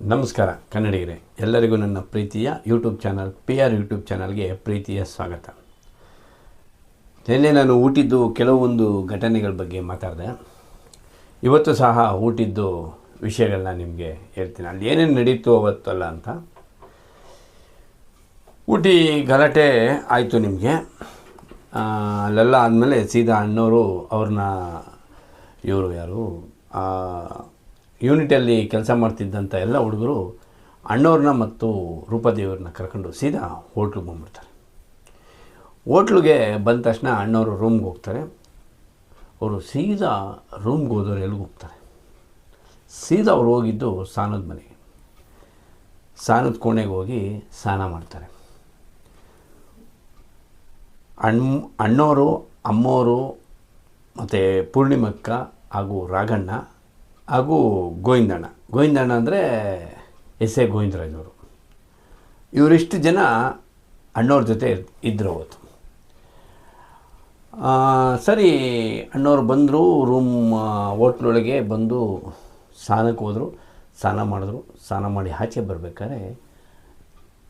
ನಮಸ್ಕಾರ, ಕನ್ನಡಿಗರೇ. ಎಲ್ಲರಿಗೂ ನನ್ನ ಪ್ರೀತಿಯ YouTube channel P R YouTube ಚಾನಲ್ಗೆ ಪ್ರೀತಿಯ ಸ್ವಾಗತ. ನಿನ್ನೆ ನಾನು ಊಟಿದ್ದು ಕೆಲವೊಂದು ಘಟನೆಗಳ ಬಗ್ಗೆ ಮಾತಾಡಿದೆ. ಇವತ್ತು ಸಹ ಊಟಿದ್ದು ವಿಷಯಗಳನ್ನ ನಿಮಗೆ ಹೇಳ್ತೀನಿ. ಅಲ್ಲಿ ಏನೇನು ನಡೀತು ಅವತ್ತಲ್ಲ ಅಂತ. ಊಟಿ ಗಲಾಟೆ ಆಯಿತು ನಿಮಗೆ. ಅಲ್ಲೆಲ್ಲ ಆದಮೇಲೆ ಸೀದಾ ಅಣ್ಣವರು ಅವ್ರನ್ನ, ಇವರು ಯಾರು? ಯೂನಿಟಲ್ಲಿ ಕೆಲಸ ಮಾಡ್ತಿದ್ದಂಥ ಎಲ್ಲ ಹುಡುಗರು ಅಣ್ಣವ್ರನ್ನ ಮತ್ತು ರೂಪಾದೇವ್ರನ್ನ ಕರ್ಕೊಂಡು ಸೀದಾ ಹೋಟ್ಲಿಗೆ ಬಂದ್ಬಿಡ್ತಾರೆ. ಹೋಟ್ಲಿಗೆ ಬಂದ ತಕ್ಷಣ ಅಣ್ಣವರು ರೂಮ್ಗೆ ಹೋಗ್ತಾರೆ. ಅವರು ಸೀದಾ ರೂಮ್ಗೆ ಹೋದವ್ರು ಎಲ್ಲಿಗೆ ಹೋಗ್ತಾರೆ? ಸೀದಾ ಅವ್ರು ಹೋಗಿದ್ದು ಸ್ನಾನದ ಮನೆಗೆ ಸ್ನಾನದ ಕೋಣೆಗೆ ಹೋಗಿ ಸ್ನಾನ ಮಾಡ್ತಾರೆ. ಅಣ್ಣ ಅಣ್ಣವರು ಅಮ್ಮವರು ಮತ್ತು ಪೂರ್ಣಿಮಕ್ಕ ಹಾಗೂ ರಾಘಣ್ಣ ಹಾಗೂ ಗೋವಿಂದಣ್ಣ. ಗೋವಿಂದಣ್ಣ ಅಂದರೆ ಎಸ್ ಎ ಗೋವಿಂದರಾಜವರು ಇವರಿಷ್ಟು ಜನ ಅಣ್ಣವ್ರ ಜೊತೆ ಇದ್ದರು ಅವತ್ತು. ಸರಿ, ಅಣ್ಣವ್ರು ಬಂದರು, ರೂಮ್ ಹೋಟ್ಲೊಳಗೆ ಬಂದು ಸ್ನಾನಕ್ಕೆ ಹೋದರು, ಸ್ನಾನ ಮಾಡಿದ್ರು, ಸ್ನಾನ ಮಾಡಿ ಆಚೆ ಬರಬೇಕಾದ್ರೆ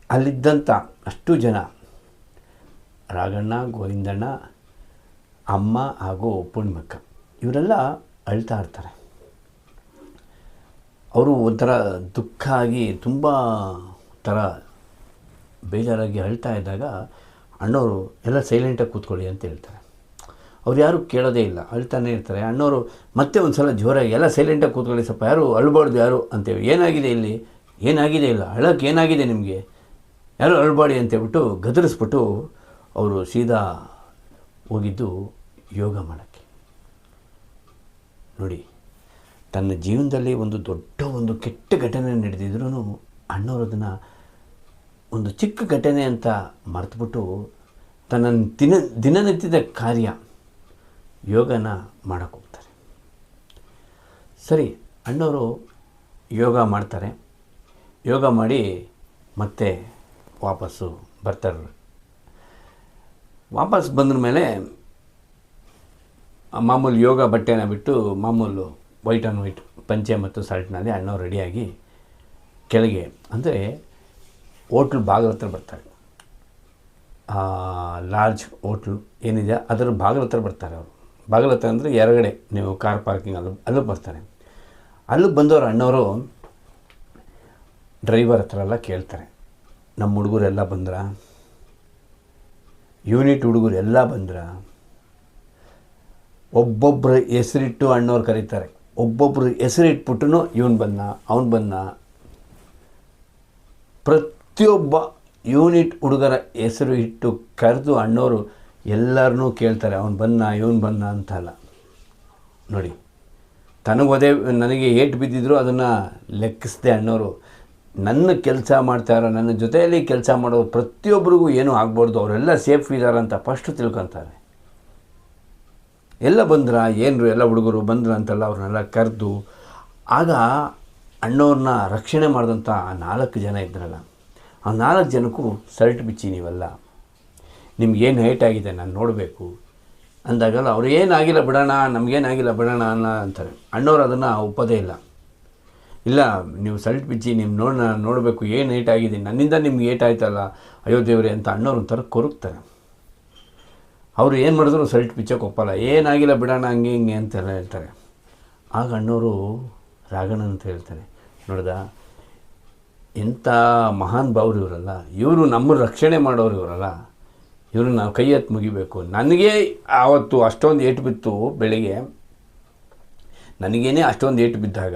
ಅಲ್ಲಿದ್ದಂಥ ಅಷ್ಟು ಜನ, ರಾಘಣ್ಣ, ಗೋವಿಂದಣ್ಣ, ಅಮ್ಮ ಹಾಗೂ ಪೂರ್ಣಿಮಕ್ಕ, ಇವರೆಲ್ಲ ಅಳ್ತಾ ಇರ್ತಾರೆ. ಅವರು ಒಂಥರ ದುಃಖ ಆಗಿ ತುಂಬ ಥರ ಬೇಜಾರಾಗಿ ಅಳ್ತಾ ಇದ್ದಾಗ ಅಣ್ಣವರು ಎಲ್ಲ ಸೈಲೆಂಟಾಗಿ ಕೂತ್ಕೊಳ್ಳಿ ಅಂತ ಹೇಳ್ತಾರೆ. ಅವ್ರು ಯಾರು ಕೇಳೋದೇ ಇಲ್ಲ, ಅಳ್ತಾನೆ ಇರ್ತಾರೆ. ಅಣ್ಣವರು ಮತ್ತೆ ಒಂದು ಸಲ ಜೋರಾಗಿ ಎಲ್ಲ ಸೈಲೆಂಟಾಗಿ ಕೂತ್ಕೊಳ್ಳಿ, ಸ್ವಲ್ಪ ಯಾರು ಅಳ್ಬಾರ್ದು ಯಾರು ಅಂತೇಳಿ ಏನಾಗಿದೆ ಇಲ್ಲಿ? ಏನಾಗಿದೆ ಇಲ್ಲ? ಅಳಕ್ಕೆ ಏನಾಗಿದೆ ನಿಮಗೆ? ಯಾರು ಅಳ್ಬಾಡಿ ಅಂತೇಳ್ಬಿಟ್ಟು ಗದರಿಸ್ಬಿಟ್ಟು ಅವರು ಸೀದಾ ಹೋಗಿದ್ದು ಯೋಗ ಮಾಡೋಕ್ಕೆ. ನೋಡಿ. ತನ್ನ ಜೀವನದಲ್ಲಿ ಒಂದು ದೊಡ್ಡ ಒಂದು ಕೆಟ್ಟ ಘಟನೆ ನಡೆದಿದ್ರೂ ಅಣ್ಣವರು ಅದನ್ನು ಒಂದು ಚಿಕ್ಕ ಘಟನೆ ಅಂತ ಮರೆತುಬಿಟ್ಟು ತನ್ನ ದಿನ, ದಿನನಿತ್ಯದ ಕಾರ್ಯ ಯೋಗನ ಮಾಡೋಕ್ಕೆ ಹೋಗ್ತಾರೆ. ಸರಿ ಅಣ್ಣವರು ಯೋಗ ಮಾಡ್ತಾರೆ. ಯೋಗ ಮಾಡಿ ಮತ್ತೆ ವಾಪಸ್ಸು ಬರ್ತಾರೆ. ವಾಪಸ್ ಬಂದ ಮೇಲೆ ಮಾಮೂಲು ಯೋಗ ಬಟ್ಟೆನ ಬಿಟ್ಟು ಮಾಮೂಲು ವೈಟ್ ಆ್ಯಂಡ್ ವೈಟ್, ಪಂಚೆ ಮತ್ತು ಸಾಲ್ಟ್ನಲ್ಲಿ ಅಣ್ಣವ್ರು ರೆಡಿಯಾಗಿ ಕೆಳಗೆ, ಅಂದರೆ ಹೋಟ್ಲ್ ಬಾಗಿಲ ಹತ್ರ ಬರ್ತಾರೆ. ಲಾರ್ಜ್ ಹೋಟ್ಲು ಏನಿದೆ, ಅದರ ಬಾಗಿಲ ಹತ್ರ ಬರ್ತಾರೆ ಅವರು. ಬಾಗಿಲ ಹತ್ರ ಅಂದರೆ ಎರಗಡೆ, ನೀವು ಕಾರ್ ಪಾರ್ಕಿಂಗ್ ಅಲ್ಲಿ ಅಲ್ಲೂ ಬರ್ತಾರೆ. ಅಲ್ಲಿಗೆ ಬಂದವರು ಅಣ್ಣವರು ಡ್ರೈವರ್ ಹತ್ರ ಎಲ್ಲ ಕೇಳ್ತಾರೆ. ನಮ್ಮ ಹುಡುಗರೆಲ್ಲ ಬಂದ್ರ? ಯೂನಿಟ್ ಹುಡುಗರು ಎಲ್ಲ ಬಂದ್ರ? ಒಬ್ಬೊಬ್ಬರು ಹೆಸರಿಟ್ಟು ಅಣ್ಣವ್ರು ಕರೀತಾರೆ. ಒಬ್ಬೊಬ್ಬರು ಹೆಸರಿಟ್ಬಿಟ್ಟು ಇವನು ಬಂದ ಅವನು ಬಂದ ಪ್ರತಿಯೊಬ್ಬ ಯೂನಿಟ್ ಹುಡುಗರ ಹೆಸರು ಇಟ್ಟು ಕರೆದು ಅಣ್ಣವರು ಎಲ್ಲರನ್ನೂ ಕೇಳ್ತಾರೆ, ಅವನು ಬಂದ ಇವನು ಬಂದ ಅಂತಲ್ಲ. ನೋಡಿ ತನಗೊದೇ ನನಗೆ ಏಟು ಬಿದ್ದಿದ್ರು ಅದನ್ನು ಲೆಕ್ಕಿಸದೆ ಅಣ್ಣವರು ನನ್ನ ಕೆಲಸ ಮಾಡ್ತಾರೋ ನನ್ನ ಜೊತೆಯಲ್ಲಿ ಕೆಲಸ ಮಾಡೋರು ಪ್ರತಿಯೊಬ್ಬರಿಗೂ ಏನೂ ಆಗ್ಬಾರ್ದು, ಅವರೆಲ್ಲ ಸೇಫ್ ಇದ್ದಾರೆ ಅಂತ ಫಸ್ಟು ತಿಳ್ಕೊತಾರೆ. ಎಲ್ಲ ಬಂದ್ರ? ಏನ್ರು ಎಲ್ಲ ಹುಡುಗರು ಬಂದ್ರ ಅಂತೆಲ್ಲ ಅವ್ರನ್ನೆಲ್ಲ ಕರೆದು, ಆಗ ಅಣ್ಣವ್ರನ್ನ ರಕ್ಷಣೆ ಮಾಡಿದಂಥ ಆ ನಾಲ್ಕು ಜನ ಇದ್ರಲ್ಲ, ಆ ನಾಲ್ಕು ಜನಕ್ಕೂ ಸರ್ಟ್ ಬಿಚ್ಚಿ ನೀವೆಲ್ಲ. ನಿಮ್ಗೇನು ಹೈಟ್ ಆಗಿದೆ? ನಾನು ನೋಡಬೇಕು. ಅಂದಾಗಲ್ಲ, ಅವ್ರು ಏನಾಗಿಲ್ಲ ಬಿಡೋಣ, ನಮಗೇನಾಗಿಲ್ಲ ಬಿಡೋಣ ಅನ್ನ ಅಂತಾರೆ. ಅಣ್ಣವ್ರು ಅದನ್ನು ಒಪ್ಪೋದೇ ಇಲ್ಲ. ಇಲ್ಲ, ನೀವು ಸಲ್ಟ್ ಬಿಚ್ಚಿ ನಿಮ್ಮ ನೋಡ ನೋಡಬೇಕು, ಏನು ಏಟಾಗಿದ್ದೀನಿ ನನ್ನಿಂದ ನಿಮ್ಗೆ ಏಟಾಯ್ತಲ್ಲ ಅಯ್ಯೋ ದೇವ್ರೆ ಅಂತ ಅಣ್ಣವ್ರು ಒಂಥರ ಕೊರಗ್ತಾರೆ. ಅವರು ಏನು ಮಾಡಿದ್ರು? ಸಲ್ಟ್ ಪಿಚ್ಚಕ್ಕೆ ಒಪ್ಪಲ್ಲ ಏನಾಗಿಲ್ಲ ಬಿಡೋಣ, ಹಂಗೆ ಹಿಂಗೆ ಅಂತೆಲ್ಲ ಹೇಳ್ತಾರೆ. ಆಗ ಅಣ್ಣವರು ರಾಗಣ ಅಂತ ಹೇಳ್ತಾರೆ. ನೋಡ್ದ, ಎಂಥ ಮಹಾನ್ ಭಾವರು ಇವರಲ್ಲ. ಇವರು ನಮ್ಮ ರಕ್ಷಣೆ ಮಾಡೋರು ಇವರಲ್ಲ. ಇವರು ನಾವು ಕೈ ಎತ್ತು ಮುಗಿಬೇಕು. ನನಗೆ ಆವತ್ತು ಅಷ್ಟೊಂದು ಏಟು ಬಿತ್ತು ಬೆಳಿಗ್ಗೆ. ನನಗೇನೆ ಅಷ್ಟೊಂದು ಏಟು ಬಿದ್ದಾಗ,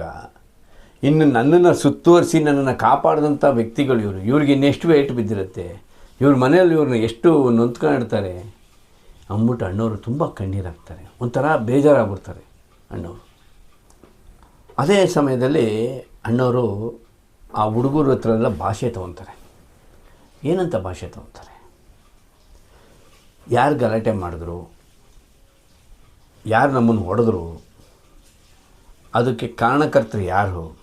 ಇನ್ನು ನನ್ನನ್ನು ಸುತ್ತುವರಿಸಿ ನನ್ನನ್ನು ಕಾಪಾಡಿದಂಥ ವ್ಯಕ್ತಿಗಳು ಇವರು. ಇವ್ರಿಗೆ ಇನ್ನೆಷ್ಟು ಏಟು ಬಿದ್ದಿರುತ್ತೆ. ಇವ್ರ ಮನೆಯಲ್ಲಿ ಇವ್ರನ್ನ ಎಷ್ಟು ನೊಂದ್ಕೊಂಡಿರ್ತಾರೆ. ಅಂದ್ಬಿಟ್ಟು ಅಣ್ಣವರು ತುಂಬ ಕಣ್ಣೀರಾಗ್ತಾರೆ. ಒಂಥರ ಬೇಜಾರಾಗ್ಬಿಡ್ತಾರೆ ಅಣ್ಣವರು. ಅದೇ ಸಮಯದಲ್ಲಿ ಅಣ್ಣವರು ಆ ಹುಡುಗರ ಹತ್ರ ಎಲ್ಲ ಭಾಷೆ ತೊಗೊತಾರೆ. ಏನಂತ ಭಾಷೆ ತೊಗೊತಾರೆ? ಯಾರು ಗಲಾಟೆ ಮಾಡಿದ್ರು? ಯಾರು ನಮ್ಮನ್ನು ಹೊಡೆದ್ರು? ಅದಕ್ಕೆ ಕಾರಣಕರ್ತರು ಯಾರು?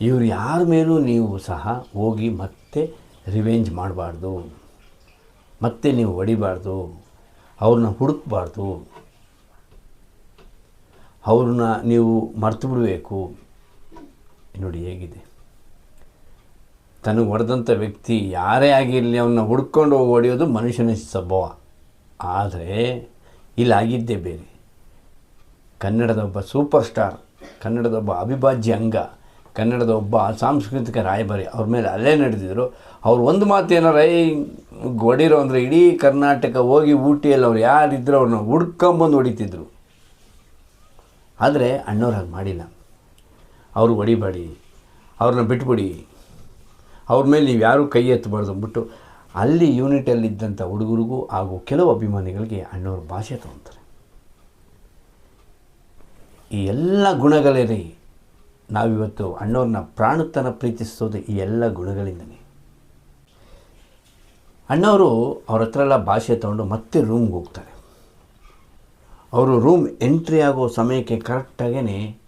ಇವ್ರು ಯಾರ ಮೇಲೂ ನೀವು ಸಹ ಹೋಗಿ ಮತ್ತೆ ರಿವೆಂಜ್ ಮಾಡಬಾರ್ದು. ಮತ್ತೆ ನೀವು ಹೊಡಿಬಾರ್ದು. ಅವ್ರನ್ನ ಹುಡುಕ್ಬಾರ್ದು. ಅವ್ರನ್ನ ನೀವು ಮರ್ತು ಬಿಡಬೇಕು. ನೋಡಿ ಹೇಗಿದೆ. ತನಗೆ ಹೊಡೆದಂಥ ವ್ಯಕ್ತಿ ಯಾರೇ ಆಗಿರಲಿ ಅವನ್ನ ಹುಡ್ಕೊಂಡು ಹೊಡೆಯೋದು ಮನುಷ್ಯನ ಸ್ವಭಾವ. ಆದರೆ ಇಲ್ಲಿ ಆಗಿದ್ದೇ ಬೇರೆ. ಕನ್ನಡದ ಒಬ್ಬ ಸೂಪರ್ ಸ್ಟಾರ್ ಕನ್ನಡದ ಒಬ್ಬ ಅವಿಭಾಜ್ಯ ಅಂಗ ಕನ್ನಡದ ಒಬ್ಬ ಸಾಂಸ್ಕೃತಿಕ ರಾಯಭಾರಿ ಅವ್ರ ಮೇಲೆ ಅಲ್ಲೇ ನಡೆದಿದ್ರು. ಅವ್ರು ಒಂದು ಮಾತು ಏನಾರ ಐ ಹೊಡಿರೋ ಅಂದರೆ ಇಡೀ ಕರ್ನಾಟಕ ಹೋಗಿ ಊಟಿಯಲ್ಲಿ ಅವ್ರು ಯಾರಿದ್ರು ಅವ್ರನ್ನ ಹುಡ್ಕೊಂಬಂದು ಹೊಡಿತಿದ್ರು. ಆದರೆ ಅಣ್ಣವ್ರು ಹಾಗೆ ಮಾಡಿಲ್ಲ. ಅವರು ಹೊಡಿಬೇಡಿ, ಅವ್ರನ್ನ ಬಿಟ್ಬಿಡಿ. ಅವ್ರ ಮೇಲೆ ನೀವು ಯಾರೂ ಕೈ ಎತ್ತಬಾರ್ದು ಅಂದ್ಬಿಟ್ಟು ಅಲ್ಲಿ ಯೂನಿಟಲ್ಲಿದ್ದಂಥ ಹುಡುಗರಿಗೂ ಹಾಗೂ ಕೆಲವು ಅಭಿಮಾನಿಗಳಿಗೆ ಅಣ್ಣವ್ರ ಭಾಷೆ ತಗೊತಾರೆ. ಈ ಎಲ್ಲ ಗುಣಗಳಿರಿ ನಾವಿವತ್ತು ಅಣ್ಣವ್ರನ್ನ ಪ್ರಾಣತನ ಪ್ರೀತಿಸೋದು ಈ ಎಲ್ಲ ಗುಣಗಳಿಂದನೇ. ಅಣ್ಣವರು ಅವ್ರ ಹತ್ರ ಎಲ್ಲ ಭಾಷೆ ತೊಗೊಂಡು ಮತ್ತೆ ರೂಮ್ಗೆ ಹೋಗ್ತಾರೆ. ಅವರು ರೂಮ್ ಎಂಟ್ರಿ ಆಗೋ ಸಮಯಕ್ಕೆ ಕರೆಕ್ಟಾಗೇ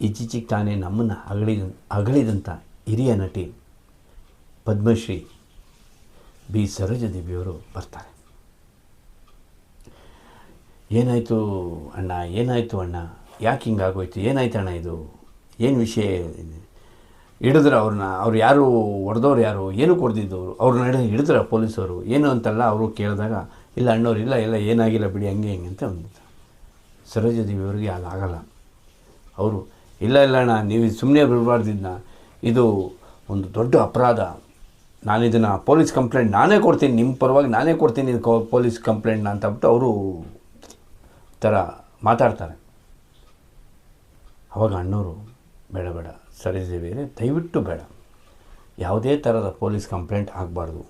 ಇಚ್ಚಿಚಿಗೆ ತಾನೇ ನಮ್ಮನ್ನು ಅಗಳಿದ ಅಗಳಿದಂಥ ಹಿರಿಯ ನಟಿ ಪದ್ಮಶ್ರೀ ಬಿ ಸರೋಜದೇವಿಯವರು ಬರ್ತಾರೆ. ಏನಾಯಿತು ಅಣ್ಣ ಏನಾಯಿತು ಅಣ್ಣ? ಯಾಕೆ ಹಿಂಗಾಗೋಯ್ತು? ಏನಾಯ್ತು ಅಣ್ಣ ಇದು? ಏನು ವಿಷಯ? ಹಿಡಿದ್ರೆ ಅವ್ರನ್ನ ಅವ್ರು ಯಾರು ಹೊಡೆದವ್ರು ಯಾರು? ಏನು ಕೊಡ್ದಿದ್ದವರು? ಅವ್ರನ್ನ ಹಿಡಿದು ಹಿಡಿದ್ರೆ ಪೊಲೀಸವರು? ಏನು ಅಂತಲ್ಲ ಅವರು ಕೇಳಿದಾಗ, ಇಲ್ಲ ಅಣ್ಣವ್ರು, ಇಲ್ಲ ಇಲ್ಲ, ಏನಾಗಿಲ್ಲ ಬಿಡಿ, ಹಂಗೆ, ಹಿಂಗೆ ಅಂತ ಅಂದಿದ್ದ ಸರೋಜದೇವಿ ಅವರಿಗೆ ಅದಾಗಲ್ಲ ಅವರು, ಇಲ್ಲ ಇಲ್ಲ ಅಣ್ಣ, ನೀವು ಸುಮ್ಮನೆ ಬಿಡಬಾರ್ದಿದ್ನ. ಇದು ಒಂದು ದೊಡ್ಡ ಅಪರಾಧ. ನಾನು ಇದನ್ನು ಪೊಲೀಸ್ ಕಂಪ್ಲೇಂಟ್ ನಾನೇ ಕೊಡ್ತೀನಿ ನಿಮ್ಮ ಪರವಾಗಿ ನಾನೇ ಕೊಡ್ತೀನಿ ಕೊ- ಪೊಲೀಸ್ ಕಂಪ್ಲೇಂಟ್ನ ಅಂತ ಬಿಟ್ಟು ಅವರು ಥರ ಮಾತಾಡ್ತಾರೆ. ಅವಾಗ ಅಣ್ಣವರು ಬೇಡ ಬೇಡ. ಸರಿದೇವಿಯರೇ ದಯವಿಟ್ಟು ಬೇಡ. ಯಾವುದೇ ಥರದ ಪೊಲೀಸ್ ಕಂಪ್ಲೇಂಟ್ ಆಗಬಾರ್ದು.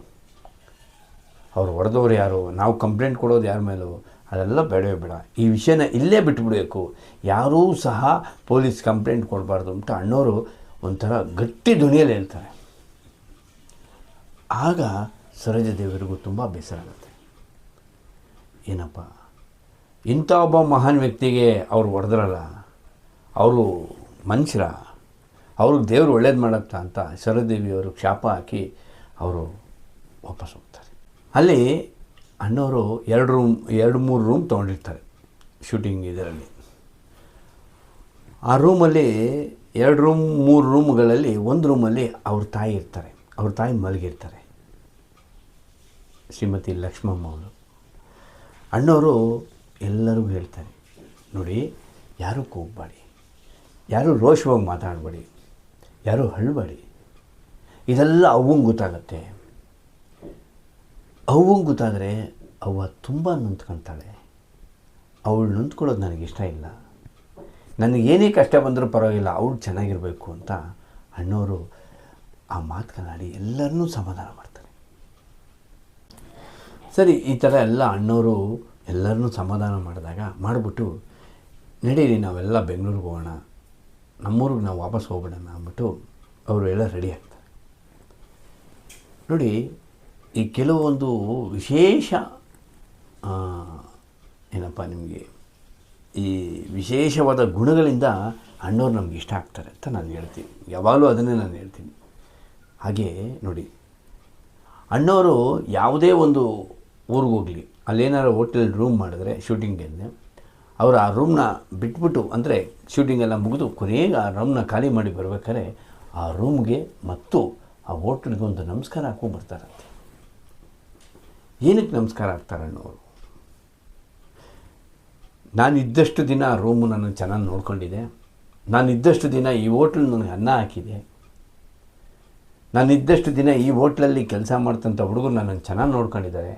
ಅವ್ರು ಹೊಡೆದವ್ರು ಯಾರು? ನಾವು ಕಂಪ್ಲೇಂಟ್ ಕೊಡೋದು ಯಾರ ಮೇಲೂ? ಅದೆಲ್ಲ ಬೇಡವೇ ಬೇಡ. ಈ ವಿಷಯನ ಇಲ್ಲೇ ಬಿಟ್ಬಿಡಬೇಕು. ಯಾರೂ ಸಹ ಪೊಲೀಸ್ ಕಂಪ್ಲೇಂಟ್ ಕೊಡಬಾರ್ದು ಅಂತ ಅಣ್ಣವರು ಒಂಥರ ಗಟ್ಟಿ ಧ್ವನಿಯಲ್ಲಿ ಹೇಳ್ತಾರೆ. ಆಗ ಸರೋಜದೇವರಿಗೂ ತುಂಬ ಬೇಸರ ಆಗುತ್ತೆ. ಏನಪ್ಪ? ಇಂಥ ಒಬ್ಬ ಮಹಾನ್ ವ್ಯಕ್ತಿಗೆ ಅವ್ರು ಹೊಡೆದ್ರಲ್ಲ, ಅವರು ಮನುಷ್ಯರ ಅವ್ರಿಗೆ ದೇವರು ಒಳ್ಳೇದು ಮಾಡತ್ತಾ ಅಂತ ಶರದೇವಿಯವರು ಶಾಪ ಹಾಕಿ ಅವರು ವಾಪಸ್ ಹೋಗ್ತಾರೆ. ಅಲ್ಲಿ ಅಣ್ಣವರು ಎರಡು ರೂಮ್, ಎರಡು ಮೂರು ರೂಮ್ ತೊಗೊಂಡಿರ್ತಾರೆ ಶೂಟಿಂಗ್ ಇದರಲ್ಲಿ. ಆ ರೂಮಲ್ಲಿ ಎರಡು ರೂಮ್, ಮೂರು ರೂಮ್ಗಳಲ್ಲಿ ಒಂದು ರೂಮಲ್ಲಿ ಅವ್ರ ತಾಯಿ ಇರ್ತಾರೆ. ಅವ್ರ ತಾಯಿ ಮಲಗಿರ್ತಾರೆ. ಶ್ರೀಮತಿ ಲಕ್ಷ್ಮಮ್ಮ ಅವರು. ಅಣ್ಣವರು ಎಲ್ಲರಿಗೂ ಹೇಳ್ತಾರೆ, ನೋಡಿ, ಯಾರೂ ಕೂಗಬೇಡಿ ಯಾರೂ ರೋಷವಾಗಿ ಮಾತಾಡಬೇಡಿ, ಯಾರೂ ಅಳಬೇಡಿ ಇದೆಲ್ಲ ಅವ್ವಂಗೆ ಗೊತ್ತಾಗತ್ತೆ. ಅವ್ವಂಗೆ ಗೊತ್ತಾದರೆ ಅವ್ವ ತುಂಬ ನೊಂದ್ಕೊತಾಳೆ. ಅವಳು ನೊಂದ್ಕೊಳ್ಳೋದು ನನಗೆ ಇಷ್ಟ ಇಲ್ಲ. ನನಗೆ ಏನೇ ಕಷ್ಟ ಬಂದರೂ ಪರವಾಗಿಲ್ಲ, ಅವಳು ಚೆನ್ನಾಗಿರಬೇಕು ಅಂತ ಅಣ್ಣವರು ಆ ಮಾತುಗಳಾಡಿ ಎಲ್ಲರನ್ನೂ ಸಮಾಧಾನ ಮಾಡ್ತಾರೆ. ಸರಿ, ಈ ಥರ ಎಲ್ಲ ಅಣ್ಣವರು ಎಲ್ಲರನ್ನೂ ಸಮಾಧಾನ ಮಾಡಿದಾಗ ಮಾಡಿಬಿಟ್ಟು ನಡೀರಿ, ನಾವೆಲ್ಲ ಬೆಂಗಳೂರಿಗೆ ಹೋಗೋಣ. ನಮ್ಮೂರಿಗೆ ನಾವು ವಾಪಸ್ ಹೋಗ್ಬಿಡೋಣ ಅಂದ್ಬಿಟ್ಟು ಅವರು ಎಲ್ಲ ರೆಡಿ ಆಗ್ತಾರೆ. ನೋಡಿ, ಈ ಕೆಲವೊಂದು ವಿಶೇಷ ಏನಪ್ಪ ನಿಮಗೆ, ಈ ವಿಶೇಷವಾದ ಗುಣಗಳಿಂದ ಅಣ್ಣವ್ರು ನಮ್ಗೆ ಇಷ್ಟ ಆಗ್ತಾರೆ ಅಂತ ನಾನು ಹೇಳ್ತೀನಿ. ಯಾವಾಗಲೂ ಅದನ್ನೇ ನಾನು ಹೇಳ್ತೀನಿ. ಹಾಗೆ ನೋಡಿ, ಅಣ್ಣವರು ಯಾವುದೇ ಒಂದು ಊರಿಗೋಗಲಿ ಅಲ್ಲೇನಾರು ಹೋಟೆಲ್ ರೂಮ್ ಮಾಡಿದ್ರೆ ಶೂಟಿಂಗ್ಗೆ ಅವರು ಆ ರೂಮ್ನ ಬಿಟ್ಬಿಟ್ಟು ಅಂದರೆ ಶೂಟಿಂಗ್ ಎಲ್ಲ ಮುಗಿದು ಕೊನೆಗೆ ಆ ರೂಮ್ನ ಖಾಲಿ ಮಾಡಿ ಬರ್ಬೇಕಾದ್ರೆ ಆ ರೂಮ್ಗೆ ಮತ್ತು ಆ ಹೋಟ್ಲಿಗೆ ಒಂದು ನಮಸ್ಕಾರ ಹಾಕೊಂಡು ಬರ್ತಾರಂತೆ ಏನಕ್ಕೆ ನಮಸ್ಕಾರ ಹಾಕ್ತಾರೆ ಅಣ್ಣವರು ನಾನು ಇದ್ದಷ್ಟು ದಿನ ಆ ರೂಮು ನಾನು ಚೆನ್ನಾಗಿ ನೋಡ್ಕೊಂಡಿದೆ ನಾನು ಇದ್ದಷ್ಟು ದಿನ ಈ ಹೋಟ್ಲ್ ನನಗೆ ಅನ್ನ ಹಾಕಿದೆ ನಾನು ಇದ್ದಷ್ಟು ದಿನ ಈ ಹೋಟ್ಲಲ್ಲಿ ಕೆಲಸ ಮಾಡ್ತಂಥ ಹುಡುಗರು ನನ್ನನ್ನು ಚೆನ್ನಾಗಿ ನೋಡ್ಕೊಂಡಿದ್ದಾರೆ.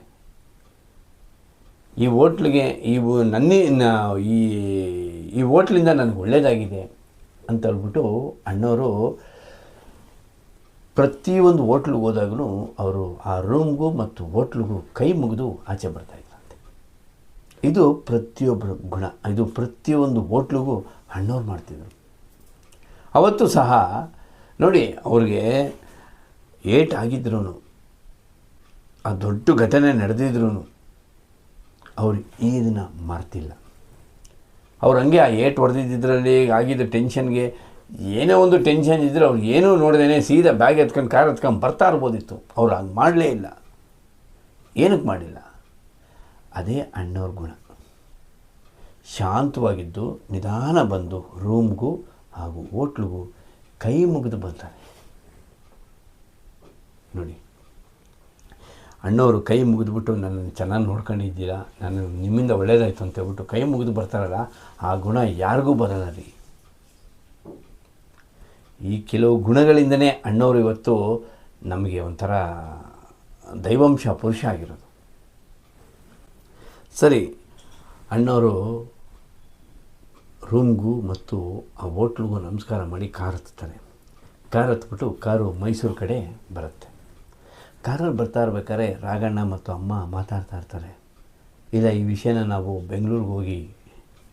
ಈ ಹೋಟ್ಲಿಗೆ, ಈ ನನ್ನ ಈ ಈ ಹೋಟ್ಲಿಂದ ನನಗೆ ಒಳ್ಳೆಯದಾಗಿದೆ ಅಂತ ಹೇಳ್ಬಿಟ್ಟು ಅಣ್ಣವರು ಪ್ರತಿಯೊಂದು ಹೋಟ್ಲಿಗೆ ಹೋದಾಗಲೂ ಅವರು ಆ ರೂಮ್ಗೂ ಮತ್ತು ಹೋಟ್ಲಿಗೂ ಕೈ ಮುಗಿದು ಆಚೆ ಬರ್ತಾಯಿದ್ರಂತೆ ಇದು ಪ್ರತಿಯೊಬ್ಬರ ಗುಣ. ಇದು ಪ್ರತಿಯೊಂದು ಹೋಟ್ಲಿಗೂ ಅಣ್ಣವ್ರು ಮಾಡ್ತಿದ್ರು. ಅವತ್ತು ಸಹ, ನೋಡಿ, ಅವ್ರಿಗೆ ಏಟ್ ಆಗಿದ್ರು ಆ ದೊಡ್ಡ ಘಟನೆ ನಡೆದಿದ್ರು ಅವ್ರು ಈ ದಿನ ಮರ್ತಿಲ್ಲ. ಅವ್ರು ಹಂಗೆ ಆ ಏಟ್ ಹೊಡೆದಿದ್ದರಲ್ಲಿ ಆಗಿದ್ದ ಟೆನ್ಷನ್ಗೆ ಏನೇ ಒಂದು ಟೆನ್ಷನ್ ಇದ್ದರೆ ಅವ್ರು ಏನೂ ನೋಡ್ದೇನೆ ಸೀದಾ ಬ್ಯಾಗ್ ಎತ್ಕೊಂಡು ಕಾರ್ ಎತ್ಕೊಂಡು ಬರ್ತಾ ಇರ್ಬೋದಿತ್ತು. ಅವ್ರು ಹಂಗೆ ಮಾಡಲೇ ಇಲ್ಲ. ಏನಕ್ಕೆ ಮಾಡಿಲ್ಲ? ಅದೇ ಅಣ್ಣವ್ರ ಗುಣ. ಶಾಂತವಾಗಿದ್ದು ನಿಧಾನ ಬಂದು ರೂಮ್ಗೂ ಹಾಗೂ ಹೋಟ್ಲಿಗೂ ಕೈ ಮುಗಿದು ಬರ್ತಾರೆ ನೋಡಿ ಅಣ್ಣವರು ಕೈ ಮುಗಿದ್ಬಿಟ್ಟು ನನ್ನನ್ನು ಚೆನ್ನಾಗಿ ನೋಡ್ಕೊಂಡಿದ್ದೀರಾ? ನಾನು ನಿಮ್ಮಿಂದ ಒಳ್ಳೇದಾಯಿತು ಅಂತ ಹೇಳ್ಬಿಟ್ಟು ಕೈ ಮುಗಿದು ಬರ್ತಾರಲ್ಲ, ಆ ಗುಣ ಯಾರಿಗೂ ಬರಲ್ಲ ರೀ. ಈ ಕೆಲವು ಗುಣಗಳಿಂದನೇ ಅಣ್ಣವರು ಇವತ್ತು ನಮಗೆ ಒಂಥರ ದೈವಾಂಶ ಪುರುಷ ಆಗಿರೋದು. ಸರಿ, ಅಣ್ಣವರು ರೂಮ್ಗೂ ಮತ್ತು ಆ ಹೋಟ್ಲಿಗೂ ನಮಸ್ಕಾರ ಮಾಡಿ ಕಾರ್ ಹತ್ತಾರೆ ಕಾರ್ ಹತ್ಬಿಟ್ಟು ಕಾರು ಮೈಸೂರು ಕಡೆ ಬರುತ್ತೆ. ಕಾರಲ್ಲಿ ಬರ್ತಾ ಇರ್ಬೇಕಾದ್ರೆ ರಾಘಣ್ಣ ಮತ್ತು ಅಮ್ಮ ಮಾತಾಡ್ತಾ ಇರ್ತಾರೆ. ಇಲ್ಲ, ಈ ವಿಷಯನ ನಾವು ಬೆಂಗಳೂರಿಗೆ ಹೋಗಿ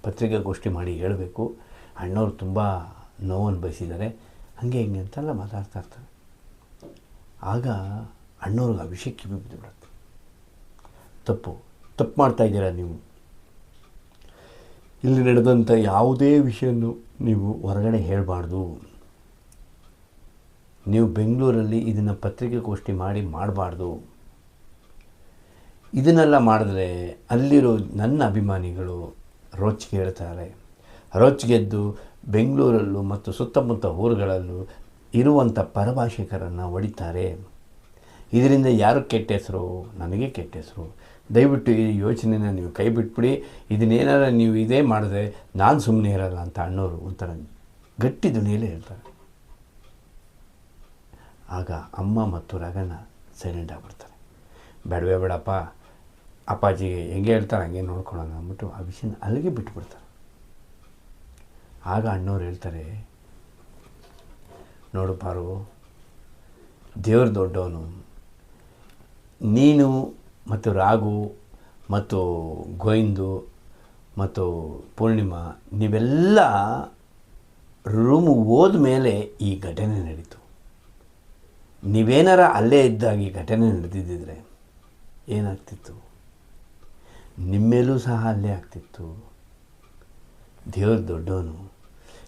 ಪತ್ರಿಕಾಗೋಷ್ಠಿ ಮಾಡಿ ಹೇಳಬೇಕು. ಅಣ್ಣವ್ರು ತುಂಬ ನೋವನ್ನು ಬಯಸಿದ್ದಾರೆ. ಹಾಗೆ ಹಿಂಗೆ ಅಂತೆಲ್ಲ ಮಾತಾಡ್ತಾ ಇರ್ತಾರೆ. ಆಗ ಅಣ್ಣವ್ರಿಗೆ ಆ ವಿಷಯಕ್ಕೆ ಬಿಡುತ್ತೆ. ತಪ್ಪು ತಪ್ಪು ಮಾಡ್ತಾ ಇದ್ದೀರಾ ನೀವು? ಇಲ್ಲಿ ನಡೆದಂಥ ಯಾವುದೇ ವಿಷಯನ್ನು ನೀವು ಹೊರಗಡೆ ಹೇಳಬಾರ್ದು. ನೀವು ಬೆಂಗಳೂರಲ್ಲಿ ಇದನ್ನು ಪತ್ರಿಕಾಗೋಷ್ಠಿ ಮಾಡಿ ಮಾಡಬಾರ್ದು. ಇದನ್ನೆಲ್ಲ ಮಾಡಿದ್ರೆ ಅಲ್ಲಿರೋ ನನ್ನ ಅಭಿಮಾನಿಗಳು ರೋಚಿಗೆ ಹೇಳ್ತಾರೆ. ರೋಚಿಗೆದ್ದು ಬೆಂಗಳೂರಲ್ಲೂ ಮತ್ತು ಸುತ್ತಮುತ್ತ ಊರುಗಳಲ್ಲೂ ಇರುವಂಥ ಪರಭಾಷಿಕರನ್ನು ಹೊಡಿತಾರೆ. ಇದರಿಂದ ಯಾರು ಕೆಟ್ಟ ಹೆಸರು? ನನಗೆ ಕೆಟ್ಟ ಹೆಸರು. ದಯವಿಟ್ಟು ಈ ಯೋಚನೆನ ನೀವು ಕೈ ಬಿಟ್ಬಿಡಿ. ಇದನ್ನೇನಾರ ನೀವು ಇದೇ ಮಾಡಿದ್ರೆ ನಾನು ಸುಮ್ಮನೆ ಇರಲ್ಲ ಅಂತ ಅಣ್ಣವರು ಒಂಥರ ಗಟ್ಟಿ ಧ್ವನಿಯಲ್ಲೇ ಹೇಳ್ತಾರೆ. ಆಗ ಅಮ್ಮ ಮತ್ತು ರಗನ ಸೈಲೆಂಟ್ ಆಗಿಬಿಡ್ತಾರೆ. ಬೇಡವೇ ಬೇಡಪ್ಪ ಅಪ್ಪಾಜಿಗೆ ಹೆಂಗೆ ಹೇಳ್ತಾರೆ ಹಂಗೆ ನೋಡ್ಕೊಳ್ಳೋಣ ಅಂದ್ಬಿಟ್ಟು ಆ ವಿಷಯನ ಅಲ್ಲಿಗೆ ಬಿಟ್ಬಿಡ್ತಾರೆ. ಆಗ ಅಣ್ಣವ್ರು ಹೇಳ್ತಾರೆ, ನೋಡು ಪಾರು, ದೇವ್ರು ದೊಡ್ಡವನು. ನೀನು ಮತ್ತು ರಾಘು ಮತ್ತು ಗೋವಿಂದು ಮತ್ತು ಪೂರ್ಣಿಮಾ, ನೀವೆಲ್ಲ ರೂಮ್ ಹೋದ ಮೇಲೆ ಈ ಘಟನೆ ನಡೀತು. ನೀವೇನಾರ ಅಲ್ಲೇ ಇದ್ದಾಗಿ ಘಟನೆ ನಡೆದಿದ್ದರೆ ಏನಾಗ್ತಿತ್ತು? ನಿಮ್ಮೇಲೂ ಸಹ ಅಲ್ಲೇ ಆಗ್ತಿತ್ತು. ದೇವ್ರ ದೊಡ್ಡವನು,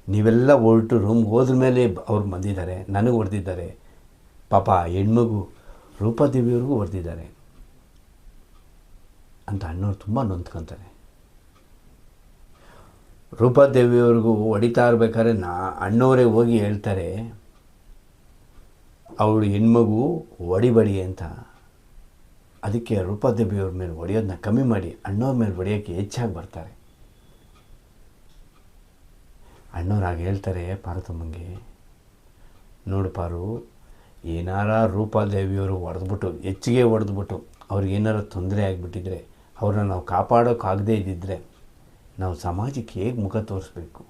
ನೀವೆಲ್ಲ ಹೊರಟು ರೂಮ್ಗೆ ಹೋದ್ರ ಮೇಲೆ ಅವ್ರು ಬಂದಿದ್ದಾರೆ, ನನಗೆ ಹೊಡೆದಿದ್ದಾರೆ ಪಾಪ ಹೆಣ್ಮಗು ರೂಪಾದೇವಿಯವ್ರಿಗೂ ಹೊಡೆದಿದ್ದಾರೆ ಅಂತ ಅಣ್ಣವ್ರು ತುಂಬ ನೊಂದ್ಕೊತಾರೆ. ರೂಪಾದೇವಿಯವ್ರಿಗೂ ಹೊಡಿತಾ ಇರ್ಬೇಕಾದ್ರೆ ನಾ ಅಣ್ಣವರೇ ಹೋಗಿ ಹೇಳ್ತಾರೆ ಅವಳು ಹೆಣ್ಮಗು ಒಡಿಬಡಿ ಅಂತ. ಅದಕ್ಕೆ ರೂಪಾದೇವಿಯವ್ರ ಮೇಲೆ ಒಡೆಯೋದನ್ನ ಕಮ್ಮಿ ಮಾಡಿ, ಅಣ್ಣವ್ರ ಮೇಲೆ ಹೊಡೆಯೋಕ್ಕೆ ಹೆಚ್ಚಾಗಿ ಬರ್ತಾರೆ. ಅಣ್ಣವ್ರಾಗ ಹೇಳ್ತಾರೆ, ಪಾರ್ವತಮ್ಮಂಗೆ, ನೋಡು ಪಾರು, ಏನಾರ ರೂಪಾದೇವಿಯವರು ಹೊಡೆದ್ಬಿಟ್ಟು ಹೆಚ್ಚಿಗೆ ಹೊಡೆದ್ಬಿಟ್ಟು ಅವ್ರಿಗೆ ಏನಾರ ತೊಂದರೆ ಆಗಿಬಿಟ್ಟಿದ್ರೆ, ಅವ್ರನ್ನ ನಾವು ಕಾಪಾಡೋಕ್ಕಾಗದೇ ಇದ್ದಿದ್ದರೆ ನಾವು ಸಮಾಜಕ್ಕೆ ಹೇಗೆ ಮುಖ ತೋರಿಸ್ಬೇಕು?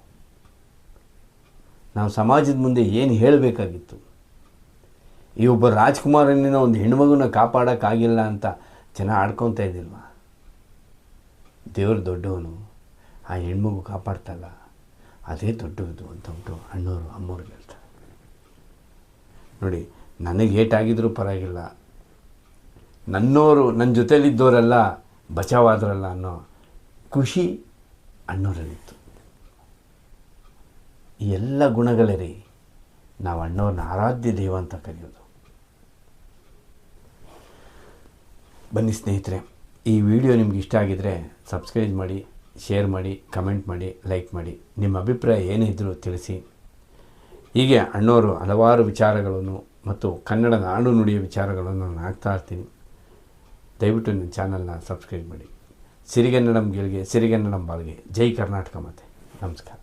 ನಾವು ಸಮಾಜದ ಮುಂದೆ ಏನು ಹೇಳಬೇಕಾಗಿತ್ತು? ಈ ಒಬ್ಬ ರಾಜ್ಕುಮಾರನಿಂದ ಒಂದು ಹೆಣ್ಮಗುನ ಕಾಪಾಡೋಕ್ಕಾಗಿಲ್ಲ ಅಂತ ಜನ ಆಡ್ಕೊತಾ ಇದ್ದಿಲ್ವ? ದೇವರು ದೊಡ್ಡವನು, ಆ ಹೆಣ್ಮಗು ಕಾಪಾಡ್ತಲ್ಲ ಅದೇ ದೊಡ್ಡದು ಅಂತ ಉಂಟು ಅಣ್ಣವರು ಅಮ್ಮವ್ರಿಗೆ ಹೇಳ್ತಾರೆ ನೋಡಿ, ನನಗೆ ಏಟಾಗಿದ್ರೂ ಪರವಾಗಿಲ್ಲ. ನನ್ನೋರು ನನ್ನ ಜೊತೇಲಿದ್ದವರೆಲ್ಲ ಬಚಾವಾದ್ರಲ್ಲ ಅನ್ನೋ ಖುಷಿ ಅಣ್ಣವರಲ್ಲಿತ್ತು ಈ ಎಲ್ಲ ಗುಣಗಳೇ ನಾವು ಅಣ್ಣವ್ರನ್ನ ಆರಾಧ್ಯ ದೇವ ಅಂತ ಕರೆಯೋದು. ಬನ್ನಿ ಸ್ನೇಹಿತರೆ, ಈ ವಿಡಿಯೋ ನಿಮ್ಗೆ ಇಷ್ಟ ಆಗಿದರೆ ಸಬ್ಸ್ಕ್ರೈಬ್ ಮಾಡಿ ಶೇರ್ ಮಾಡಿ ಕಮೆಂಟ್ ಮಾಡಿ ಲೈಕ್ ಮಾಡಿ. ನಿಮ್ಮ ಅಭಿಪ್ರಾಯ ಏನಿದ್ದರೂ ತಿಳಿಸಿ. ಹೀಗೆ ಅಣ್ಣವರು ಹಲವಾರು ವಿಚಾರಗಳನ್ನು ಮತ್ತು ಕನ್ನಡ ನಾಡು ನುಡಿಯ ವಿಚಾರಗಳನ್ನು ನಾನು ಹಾಕ್ತಾ ಇರ್ತೀನಿ. ದಯವಿಟ್ಟು ನನ್ನ ಚಾನಲ್ನ ಸಬ್ಸ್ಕ್ರೈಬ್ ಮಾಡಿ. ಸಿರಿಗನ್ನಡಂ ಗೆಲ್ಗೆ ಸಿರಿಗನ್ನಡಂ ಬಾಳ್ಗೆ. ಜೈ ಕರ್ನಾಟಕ ಮಾತೆ. ನಮಸ್ಕಾರ.